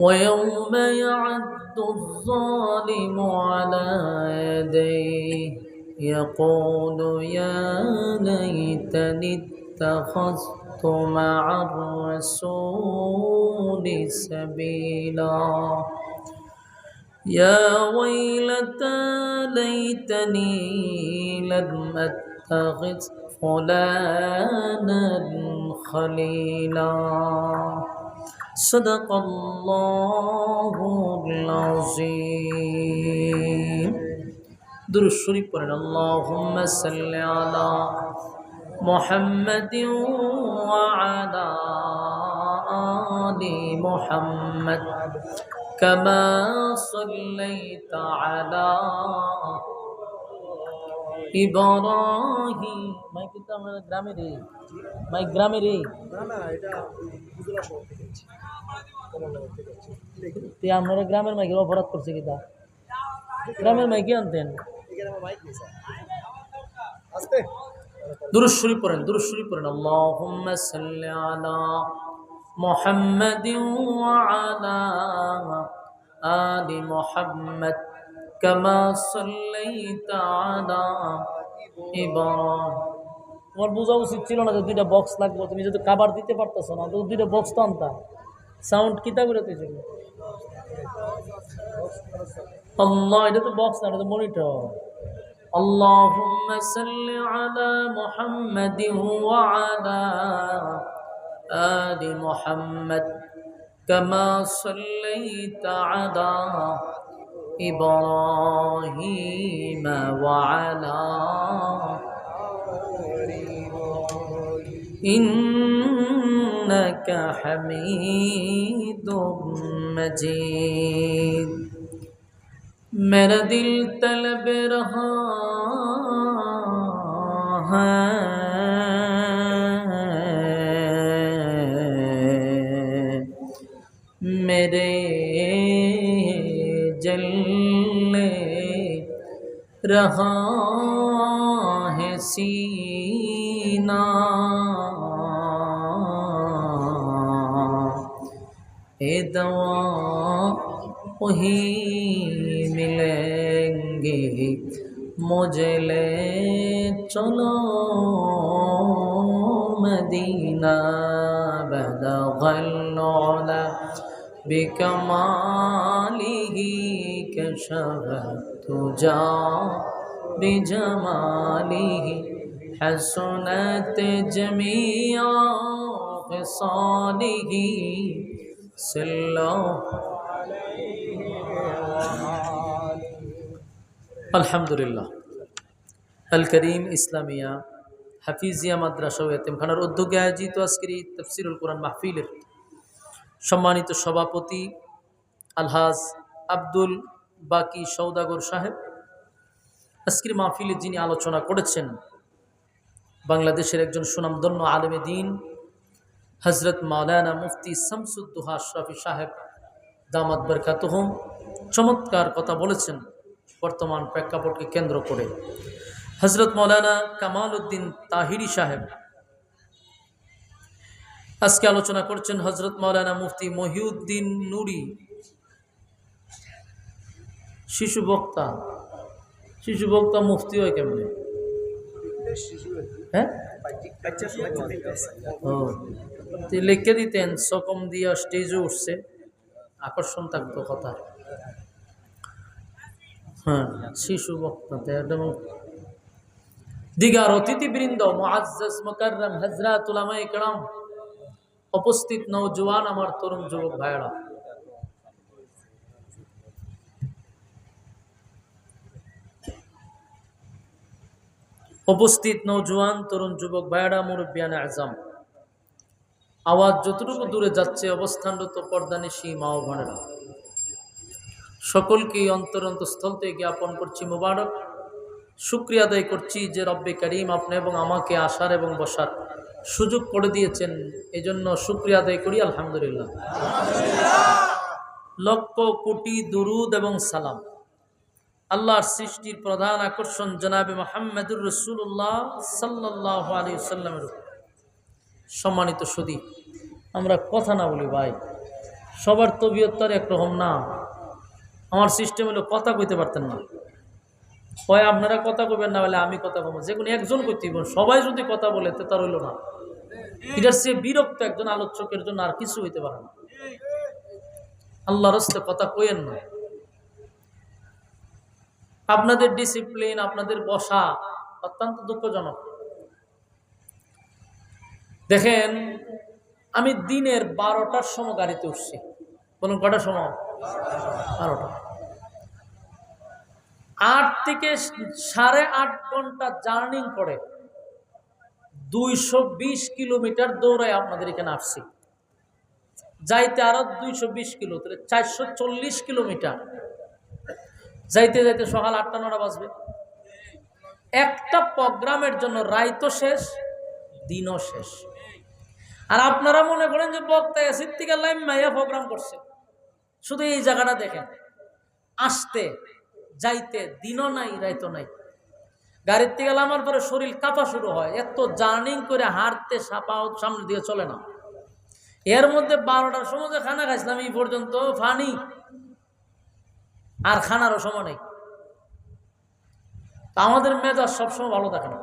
ويوم يعد الظالم على يديه يقول يا ليتني اتخذت مع الرسول سبيلا. يا ويلتى ليتني لم أتخذ فلانا خليلا. صدق الله العظيم. درس شريف اللهم صل على محمد وعلى آل محمد كما صليت على ইব্রাহিম। মাই কিন্তু আমার গ্রামের এই মাই গ্রামের এই তে আপনারা গ্রামের মাইকে অপরাধ করছে কিতা গ্রামের মাইকে আনতেন। দুরুদ শরীফ পড়েন দুরুদ শরীফ পড়েন। আল্লাহুম্মা সাল্লি আলা মুহাম্মাদিন ওয়া আলা আলি মুহাম্মাদ। কামা সাল্লাইতা আলা ইব্রাহিম তোমার বোঝা উচিত ছিল না যে দুইটা বক্স লাগবে তুমি যদি কাবার দিতে পারতেছো না তো দুইটা বক্স তো আনতা সাউন্ড কিতা করে ছিল আল্লাহ এটা তো বক্স না এটা তো মনিটর اللهم صل على محمد وعلى آل محمد كما صليت على إبراهيم وعلى إنك حميد مجيد. میرا دل طلب رہا ہے जलने रहा है सीना ए दवा वही मिलेंगे मुझे ले चलो मदीना बदगल्ला بكماله كشفت جا بجماله حسنت جميع خصاله سلوا আলহামদুলিল্লাহ আল করিম ইসলামিয়া হাফিজিয়া মাদ্রাসা ও এতিমখানার উদ্যোগে আয়োজিত আজকের এই তফসিরুল কোরআন মাহফিলের সম্মানিত সভাপতি আলহাজ আব্দুল বাকি সৌদাগর সাহেব। আজকের মাহফিলে যিনি আলোচনা করেছেন, বাংলাদেশের একজন সুনামধন্য আলেমে দিন হজরত মাওলানা মুফতি শামসুদ্দোহা আশরাফি সাহেব, দামাত বরকাতহম, চমৎকার কথা বলেছেন বর্তমান প্রেক্ষাপটকে কেন্দ্র করে। হজরত মৌলানা কামাল উদ্দিন তাহিরি সাহেব আজকে আলোচনা করছেন হজরত মৌলানা মুফতি মহিউদ্দিন নুরি। শিশু বক্তা। শিশু বক্তা মুফতি হয় কেমনে? হ্যাঁ? লিখে দিতেন, সকম দিয়া স্টেজে উঠছে। আকর্ষণ থাকতো কথা। হ্যাঁ শিশু বক্তা দিগার অতিথিবৃন্দ, মুআজ্জাজ মুকাররম হযরত উলামায়ে কেরাম। উপস্থিত নওজোয়ান আমার তরুণ যুবক ভাইরা উপস্থিত নওজোয়ান তরুণ যুবক ভাইরা মুরব্বিয়ান আজম। আওয়াজ যতটুকু দূরে যাচ্ছে, অবস্থানরত পর্দানিশী মা বোনেরা। সকলকেই অন্তর অন্তঃস্থল থেকে জ্ঞাপন করছি মোবারক। শুক্রিয়া আদায় করছি যে রব্বে করিম আপনি এবং আমাকে আসার এবং বসার। সুযোগ করে দিয়েছেন। এই জন্য শুক্রিয়া আদায় করি, আলহামদুলিল্লাহ। লক্ষ কোটি দুরুদ এবং সালাম। আল্লাহর সৃষ্টির প্রধান আকর্ষণ জনাবে মোহাম্মদুর রসুল্লাহ সাল্লাহ আলী সাল্লামের সম্মানিত সুদী, আমরা কথা না বলি, ভাই, সবার তবিয়ত একরকম না। আমার সিস্টেম হলো কথা কইতে পারতেন না। হয় আপনারা কথা কইবেন না, বলে আমি কথা কব যে কোনো একজন হইব। সবাই যদি কথা বলে, তো তার হইল না। এটার সে বিরক্ত একজন আলোচকের জন্য আর কিছু হইতে পারে না। আল্লাহর হস্তে কথা কইেন না। আপনাদের ডিসিপ্লিন আপনাদের বসা অত্যন্ত দুঃখজনক। দেখেন, আমি দিনের বারোটার সময় গাড়িতে উঠছি। বলুন, কটার সময়? বারোটা। আট থেকে সাড়ে আট ঘণ্টা জার্নিং করে দুইশো বিশ কিলোমিটার দৌড়ায় আপনাদের এখানে আসছি। যাইতে আরও দুইশো বিশ কিলো, তাহলে চারশো চল্লিশ কিলোমিটার। যাইতে যাইতে সকাল আটটা নটা বাজবে। একটা প্রোগ্রামের জন্য রাইতো শেষ, দিনও শেষ। আর আপনারা মনে করেন যে বক্তা এসির থেকে লাইম মাইয়া প্রোগ্রাম করছে। শুধু এই জায়গাটা দেখেন। আসতে যাইতে দিনও নাই রাইতো নাই। গাড়ির থেকে নামার পরে শরীর কাঁপা শুরু হয়। এত জার্নিং করে হাঁটতে সাপা সামনে দিয়ে চলে না। এর মধ্যে বারোটার সময় যে খানা খাইছিলাম, এই পর্যন্ত ফানি। আর খানারও সময় নেই। আমাদের মেজাজ সবসময় ভালো থাকে না।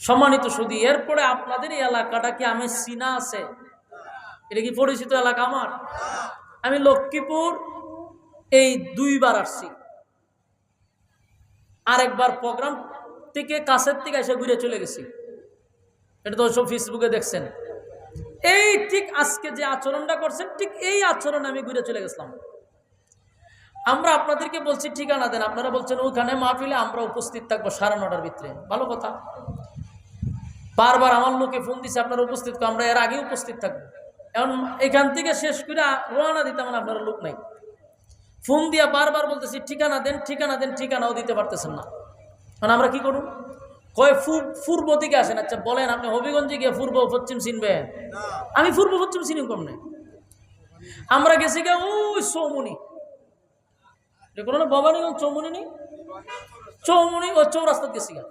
সম্মানিত শুধু এরপরে আপনাদের এই এলাকাটা কি আমি সিনা আছে? এটা কি পরিচিত এলাকা আমার? আমি লক্ষ্মীপুর এই দুইবার আসছি। আরেকবার প্রোগ্রাম থেকে কাছের থেকে এসে ঘুরে চলে গেছি। এটা তো সব ফেসবুকে দেখছেন। এই ঠিক আজকে যে আচরণটা করছেন, ঠিক এই আচরণ আমি ঘুরে চলে গেছিলাম। আমরা আপনাদেরকে বলছি, ঠিকানা দেন। আপনারা বলছেন, ওখানে মাহফিলে আমরা উপস্থিত থাকব সাড়ে নটার ভিতরে। ভালো কথা। বারবার আমার লোকে ফোন দিছে, আপনারা উপস্থিত আমরা এর আগে উপস্থিত থাকব। এখন এখান থেকে শেষ করে রোয়ানা দিতাম আপনারা লোক নাই। ফোন দিয়া বারবার বলতেছি, ঠিকানা দেন ঠিকানা দেন, ঠিকানাও দিতে পারতেছেন না। এখন আমরা কি করুন কয় পূর্ব দিকে আসেন। আচ্ছা বলেন, আপনি হবিগঞ্জে গিয়ে পূর্ব পশ্চিম চিনবেন? আমি পূর্ব পশ্চিম চিনি কমনে? আমরা গেছি গিয়ে, ওই সৌমনি কোনো না, ভবানীগঞ্জ চৌমনি নেই চৌমনি ও চৌরাস্তা গেছি গা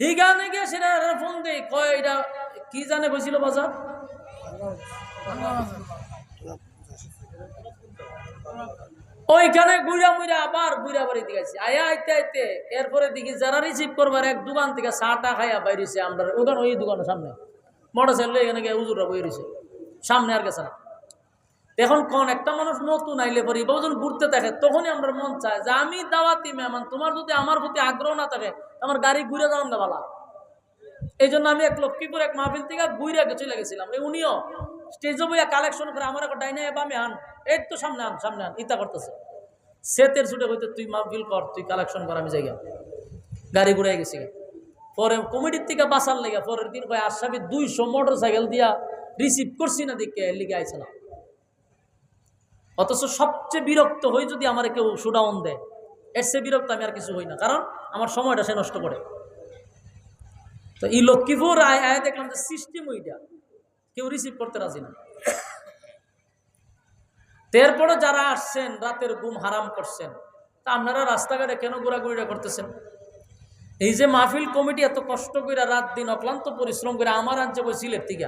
হিগানে গিয়ে সেটা ফোন দেই কয়, এটা কি জানে বলছিল বাজার? ওইখানে ঘুরা মুড়া আবার ঘুরা বাড়ি দিকে আয়া আইতে আইতে এরপরে দেখি যারা রিসিভ করবার এক দোকান থেকে চাটা খাইয়া বাইরেছে আমরা। ওখানে ওই দোকানের সামনে। মোটর সাইকেল এখানে গিয়ে উজুরা বই রয়েছে সামনে আর গেছে না। এখন কোন একটা মানুষ নতুন আইলে পরে যখন ঘুরতে থাকে, তখনই আমরা মন চায় যে আমি দাওয়াতি মেহমান, তোমার যদি আমার প্রতি আগ্রহ না থাকে আমার গাড়ি ঘুরে যাওয়ান না বালা। এই জন্য আমি এক লক্ষ্মীপুর এক মাহফিল থেকে ঘুরে চলে গেছিলাম। উনিও স্টেজে বইয়া কালেকশন করে আমার একটা ডাইনে বামে আন। এই তো সামনে আন সামনে আন, ইতা করতেছে। সেতের ছুটে হইতে তুই মাহফিল কর, তুই কালেকশন কর, আমি জায়গা গাড়ি ঘুরাই গেছি পরে কমিটির থেকে বাসার লেগে, পরের দিন ভাই আসামি দুইশো মোটর সাইকেল দিয়া রিসিভ করছি না দেখে লিগে আইছে না। অথচ সবচেয়ে বিরক্ত হই যদি আমার কেউ সুডাউন দেয়। এর সে বিরক্ত আমি আর কিছু হই না, কারণ আমার সময়টা সে নষ্ট করে। তো এই লক্ষ্মীপুর আয় আয় দেখলাম যে সিস্টেম ওইটা, কেউ রিসিভ করতে রাজি না। এরপরে যারা আসছেন, রাতের ঘুম হারাম করছেন, তা আপনারা রাস্তাঘাটে কেন ঘোরাঘুরিটা করতেছেন? এই যে মাহফিল কমিটি এত কষ্ট করে রাত দিন অক্লান্ত পরিশ্রম করে আমার আনছে বই সিলেট থেকে,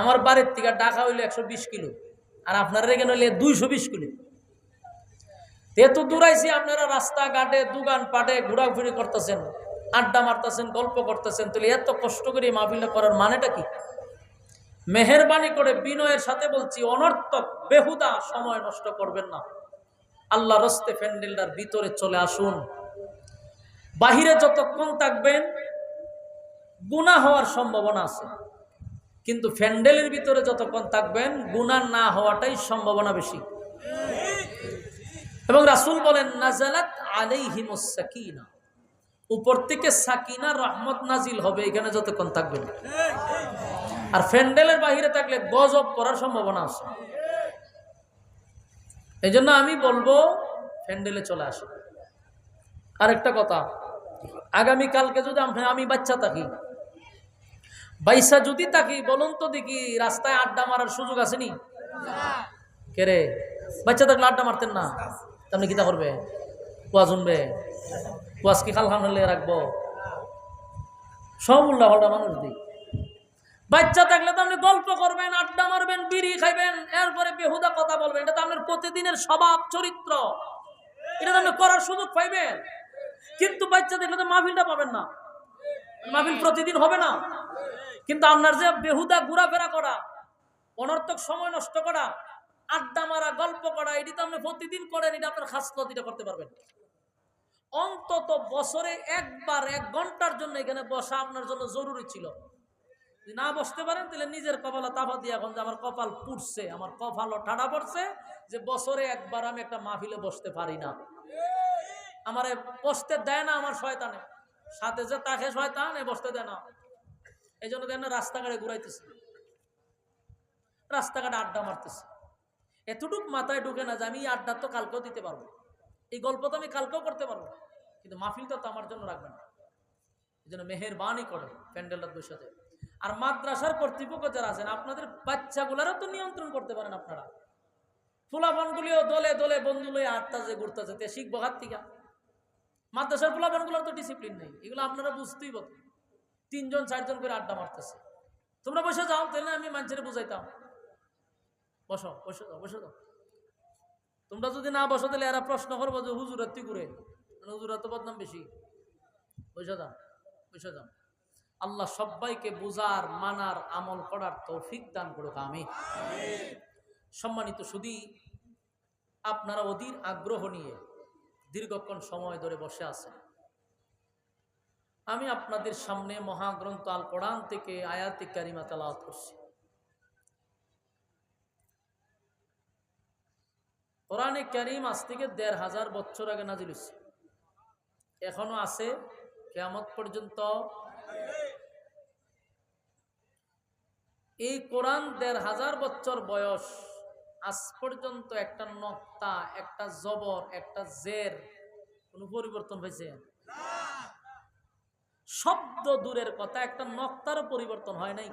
আমার বাড়ির থেকে ডাকা হইল একশো বিশ কিলো, আর আপনারা এখানে হইলে দুইশো বিশ কিলো। এত দূর দূরাইছি, আপনারা রাস্তাঘাটে দোকান পাটে ঘোরাঘুরি করতেছেন, আড্ডা মারতেছেন, গল্প করতেছেন, তাহলে এত কষ্ট করে মাহফিলটা করার মানেটা কি? মেহরবানি করে বিনয়ের সাথে বলছি, অনর্থক, বেহুদা সময় নষ্ট করবেন না। আল্লাহ রস্তে প্যান্ডেলটার ভিতরে চলে আসুন। বাহিরে যতক্ষণ থাকবেন গুণা হওয়ার সম্ভাবনা আছে। কিন্তু ফ্যান্ডেলের ভিতরে যতক্ষণ থাকবেন গুণা না হওয়াটাই সম্ভাবনা বেশি। এবং রাসুল বলেন, নাজালাত আলাইহিমুস সাকিনা। উপর থেকে সাকিনা, রহমত নাজিল হবে এখানে যতক্ষণ থাকবেন। আর ফ্যান্ডেলের বাহিরে থাকলে গজব করার সম্ভাবনা আছে। এই জন্য আমি বলব, ফ্যান্ডেলে চলে আসে। আরেকটা কথা আগামী কালকে যদি আমি বাচ্চা থাকি, বাইসা যদি থাকি, বলুন তো দেখি রাস্তায় আড্ডা মারার সুযোগ আসেনি? কে রে? বাচ্চা থাকলে আড্ডা মারতেন না? আপনি কিতা করবে? কুয়া শুনবে কুয়াশ কি খাল খামলে রাখব? সব উল্লাহ মানুষ দিই বাচ্চা থাকলে তো আপনি গল্প করবেন, আড্ডা মারবেন, বিড়ি খাইবেন, এরপরে বেহুদা কথা বলবেন। এটা তো আপনার প্রতিদিনের স্বভাব, চরিত্র। এটা তো আপনি করার সুযোগ পাইবেন। কিন্তু বাচ্চা দেখলে তো মাহফিলটা পাবেন না। মাহফিল প্রতিদিন হবে না। কিন্তু আপনার যে বেহুদা ঘোরাফেরা করা, অনর্থক সময় নষ্ট করা, আড্ডা মারা, গল্প করা, এটি তো আপনি প্রতিদিন করেন, এটা আপনার খাসলত এটা করতে পারবেন। অন্তত বছরে একবার, এক ঘণ্টার জন্য এখানে বসা আপনার জন্য জরুরি ছিল। যদি না বসতে পারেন, তাহলে নিজের কপালে তাপা দিয়ে এখন যে আমার কপাল পুড়ছে, আমার কপালও ঠাডা পড়ছে যে বছরে একবার আমি একটা মাহফিলে বসতে পারি না। আমারে বসতে দেয় না আমার শয়তানে। সাথে যে তাকে শয়তান, এ বসতে দেয় না। এই জন্য দেন না রাস্তাঘাটে ঘুরাইতেছে? রাস্তাঘাটে আড্ডা মারতেছে। এতটুক মাথায় ঢুকে না যে আমি আড্ডা তো কালকেও দিতে পারব। এই গল্প তো আমি কালকেও করতে পারব। কিন্তু মাহফিলটা তো আমার জন্য রাখবেন না। এই জন্য মেহেরবানি করে প্যান্ডেলটা বসে আর মাদ্রাসার কর্তৃপক্ষ যারা আছেন, আপনাদের বাচ্চাগুলারও তো নিয়ন্ত্রণ করতে পারেন আপনারা। ফুলাফানগুলিও দলে দলে বন্ধু লয়ে আটটা যে ঘুরতেছে, তে শিখব হাত থেকে। মাদ্রাসার ফুলাফানগুলোর তো ডিসিপ্লিন নেই, এগুলো আপনারা বুঝতেই পারেন তিনজন, চারজন করে আড্ডা মারতেছে। তোমরা বসে যাও, তাহলে আমি মানুষের বুঝাইতাম। বসো, বসে যাও বসে যাও। তোমরা যদি না বসো, তাহলে এরা প্রশ্ন করব যে, হুজুর এত্তি করে? হুজুর এত বদনাম বেশি। বসে যাও বসে যাও। আল্লাহ সবাইকে বুজার মানার, আমল করার তৌফিক দান করুক আমি সম্মানিত শুধু আপনারা অধীর আগ্রহ নিয়ে দীর্ঘক্ষণ সময় ধরে বসে আছেন। আমি আপনাদের সামনে মহাগ্রন্থ আল কোরআন থেকে আয়াতি কারিমা তালাওয়াত করছি। কোরআনে কারিম আজ থেকে দেড় হাজার বছর আগে নাজিল হয়েছে। এখনও আছে, কেয়ামত পর্যন্ত এই কোরআন দেড় হাজার বছর বয়স। আজ পর্যন্ত একটা নক্তা, একটা জবর, একটা জের কোনো পরিবর্তন হয়েছে? শব্দ দূরের কথা, একটা নক্তারও পরিবর্তন হয় নাই।